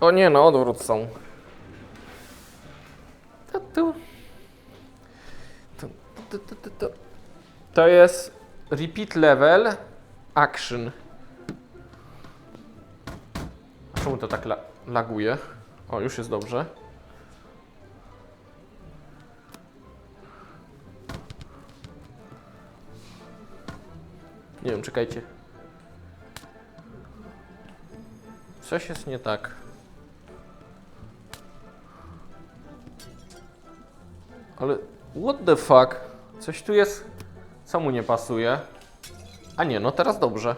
O nie, na odwrót są. Tu, tu. Tu, tu, tu, tu, tu. To jest repeat level action. A czemu to tak la laguje? O, już jest dobrze. Nie wiem, czekajcie. Coś jest nie tak. Ale what the fuck? Coś tu jest, co mu nie pasuje. A nie, no teraz dobrze.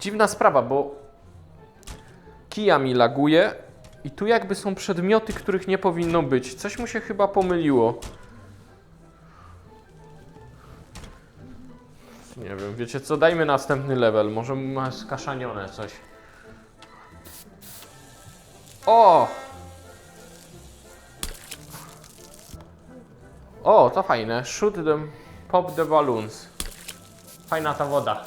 Dziwna sprawa, bo kija mi laguje i tu jakby są przedmioty, których nie powinno być. Coś mu się chyba pomyliło. Nie wiem, wiecie co, dajmy następny level. Może ma skaszanione coś. O! O, to fajne. Shoot them, pop the balloons. Fajna ta woda.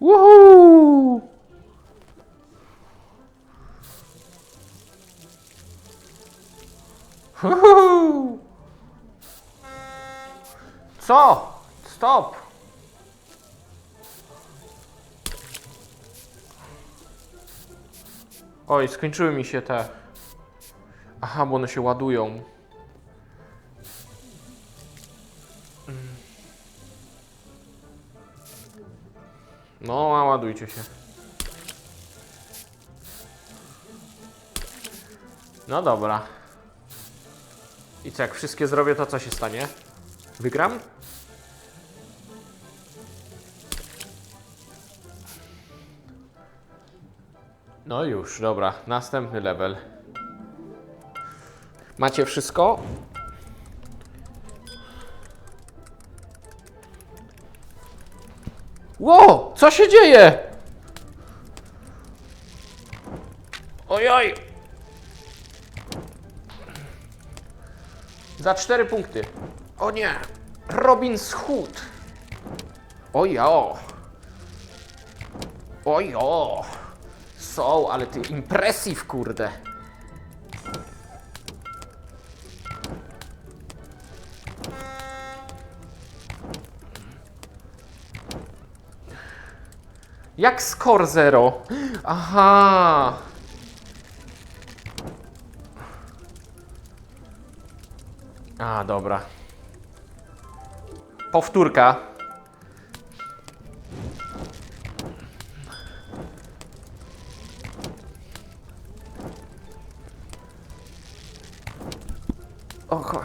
Woohoo! Co? Stop! Oj, skończyły mi się te. Aha, bo one się ładują. No, ładujcie się. No dobra. I co, jak wszystkie zrobię, to co się stanie? Wygram? No już, dobra. Następny level. Macie wszystko? Ło! Co się dzieje? Ojoj! Za cztery punkty. O nie! Robin Hood. Ojo! Ojo! Są, ale ty impresiv, kurde. Jak score zero? Aha! A, dobra. Powtórka. Oho.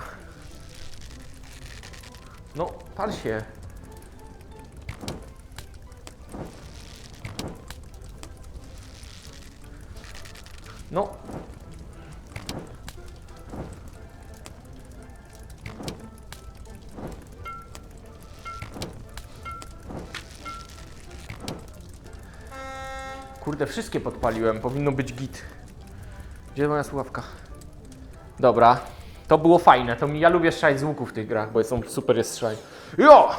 No, pal się. Kurde, wszystkie podpaliłem. Powinno być git. Gdzie moja słuchawka? Dobra. To było fajne. To mi, ja lubię strzelać z łuku w tych grach, bo są super jest strzelanie. Jo!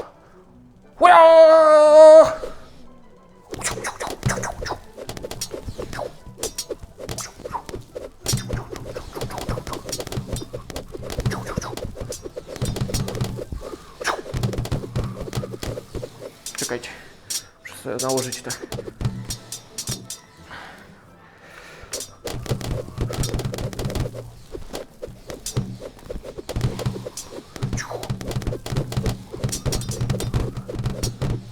Czekajcie. Muszę sobie nałożyć te.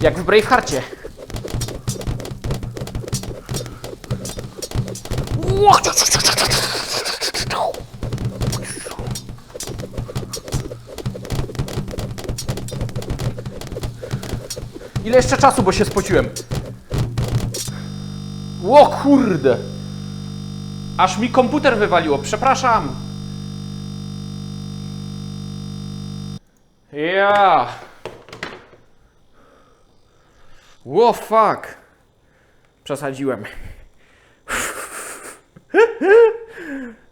Jak w Bravehearcie. Ile jeszcze czasu, bo się spociłem? Ło kurde! Aż mi komputer wywaliło, przepraszam. Ja. Ło, fuck! Przesadziłem.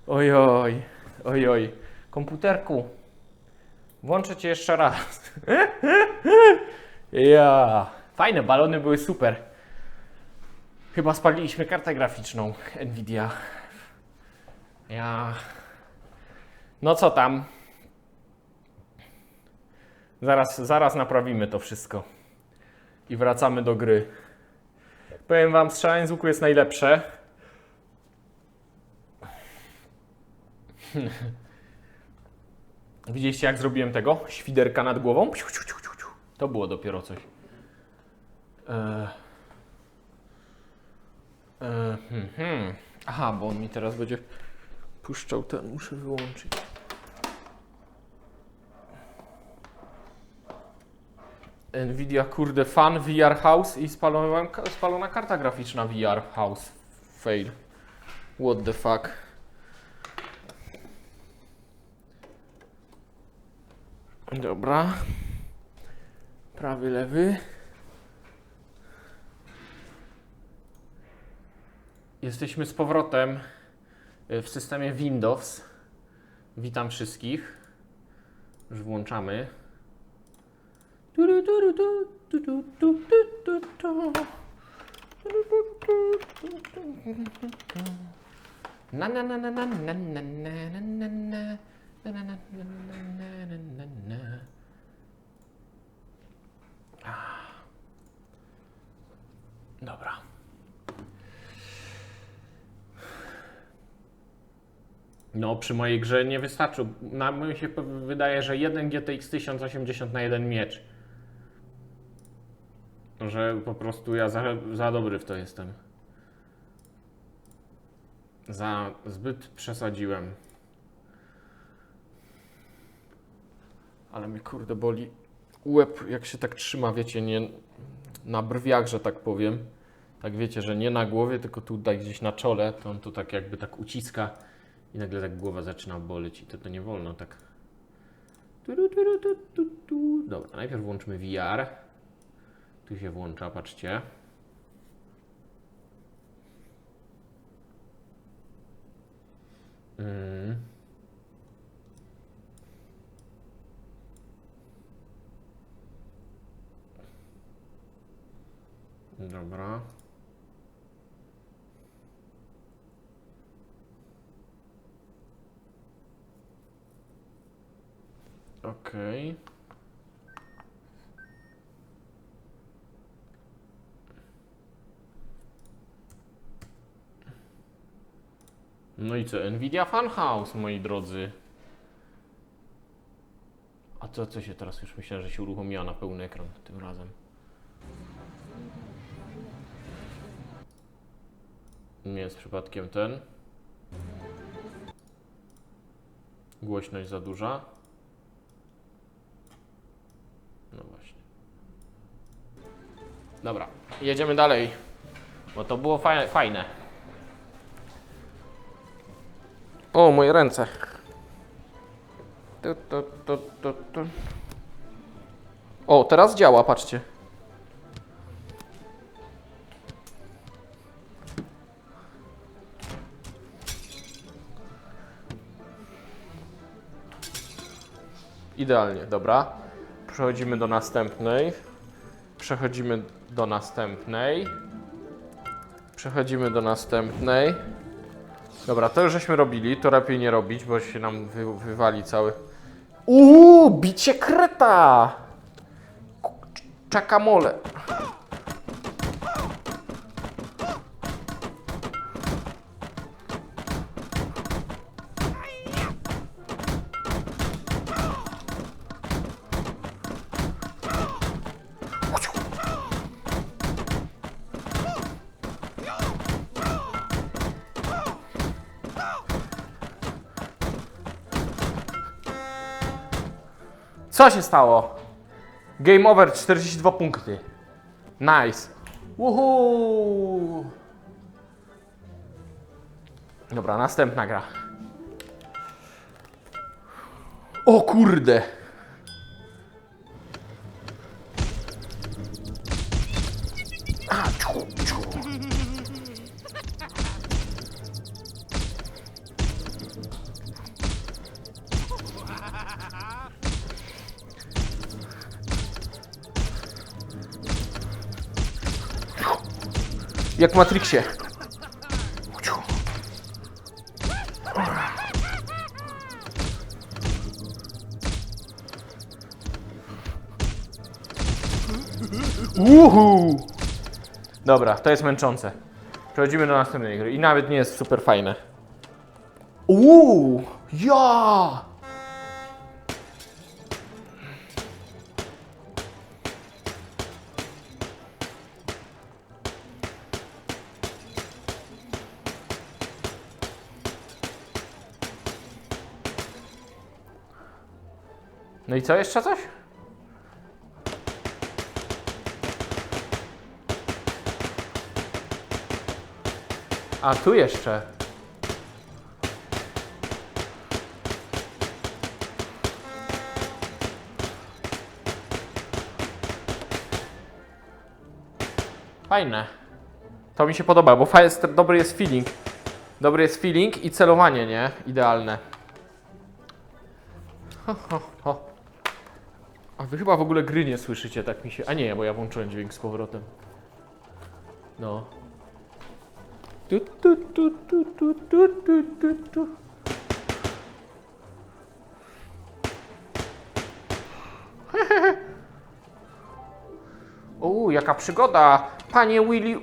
Ojoj, ojoj. Komputerku, włączę cię jeszcze raz. Ja. Fajne, balony były super. Chyba spaliliśmy kartę graficzną Nvidia. Ja. No co tam? Zaraz, zaraz naprawimy to wszystko. I wracamy do gry. Powiem wam, strzelanie z łuku jest najlepsze. Widzieliście jak zrobiłem tego? Świderka nad głową? To było dopiero coś. Eee. Eee, hmm, hmm. Aha, bo on mi teraz będzie puszczał ten, muszę wyłączyć. Nvidia, kurde, fan VR House i spalona, spalona karta graficzna VR House. Fail. What the fuck. Dobra. Prawy, lewy. Jesteśmy z powrotem y, w systemie Windows. Witam wszystkich. Już włączamy. Na na na na na na na na na na na. Na, na, na, na. Ah. Dobra. No, przy mojej grze nie wystarczył. Na mi się wydaje, że jeden GTX 1080 na jeden miecz. Że po prostu ja za, za dobry w to jestem. Za zbyt przesadziłem. Ale mnie kurde boli łeb, jak się tak trzyma, wiecie, nie na brwiach, że tak powiem. Tak wiecie, że nie na głowie, tylko tutaj gdzieś na czole, to on tu tak jakby tak uciska i nagle tak głowa zaczyna boleć i to, to nie wolno tak. Dobra, najpierw włączmy VR. Tu się włącza, patrzcie. Mm. Dobra. Okej. No i co? Nvidia Funhouse, moi drodzy. A to co się teraz już myślałem, że się uruchomiła na pełny ekran tym razem. Nie jest przypadkiem ten. Głośność za duża. No właśnie. Dobra, jedziemy dalej. Bo to było fa- fajne. O, moje ręce. Tu, tu, tu, tu, tu. O, teraz działa, patrzcie. Idealnie, dobra. Przechodzimy do następnej. Przechodzimy do następnej. Przechodzimy do następnej. Dobra, to już żeśmy robili, to lepiej nie robić, bo się nam wy, wywali cały. Uuu, bicie kreta! Czakamole. Co się stało? Game over, 42 punkty. Nice. Woohoo! Dobra, następna gra. O kurde! Jak w Matrixie. Uhu! Dobra, to jest męczące. Przechodzimy do następnej gry i nawet nie jest super fajne. Uuu! Ja! No i co, jeszcze coś? A tu jeszcze. Fajne. To mi się podoba, bo fa- jest, dobry jest feeling. Dobry jest feeling i celowanie, nie? Idealne. Ho, ho, ho. A wy chyba w ogóle gry nie słyszycie, tak mi się... A nie, bo ja włączyłem dźwięk z powrotem. No. Tu, tu, tu, tu, tu, tu, tu, tu, tu. Uuu, jaka przygoda! Panie Willy...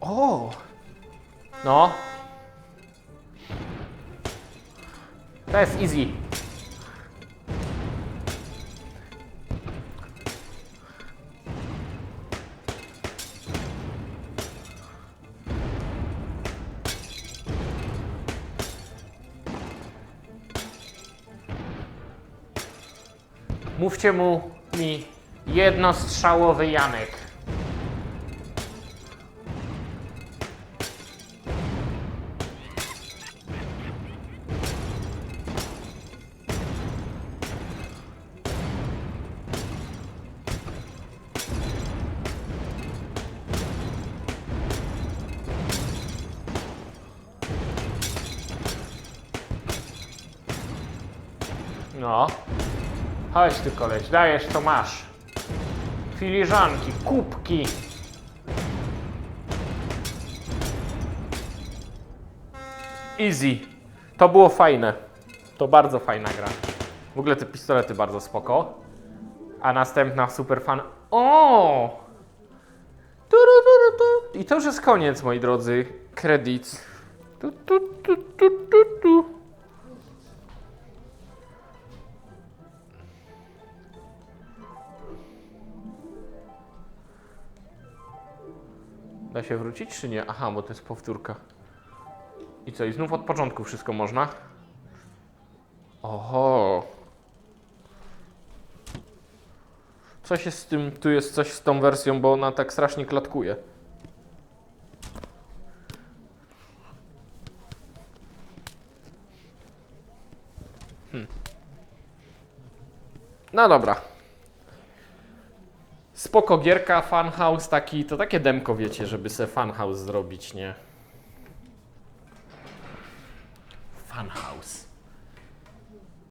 O! No. To jest easy. Mówcie mu mi jednostrzałowy Janek. No. Chodź ty koleś, dajesz to masz. Filiżanki, kubki. Easy. To było fajne. To bardzo fajna gra. W ogóle te pistolety bardzo spoko. A następna super fan. O! I to już jest koniec, moi drodzy. Credits. Tu, tu, tu, tu, tu, tu. Da się wrócić czy nie? Aha, bo to jest powtórka. I co, i znów od początku wszystko można? Oho. Coś jest z tym, tu jest coś z tą wersją, bo ona tak strasznie klatkuje. Hmm. No dobra. Spoko gierka, funhouse taki, to takie demko wiecie, żeby se funhouse zrobić, nie? Funhouse.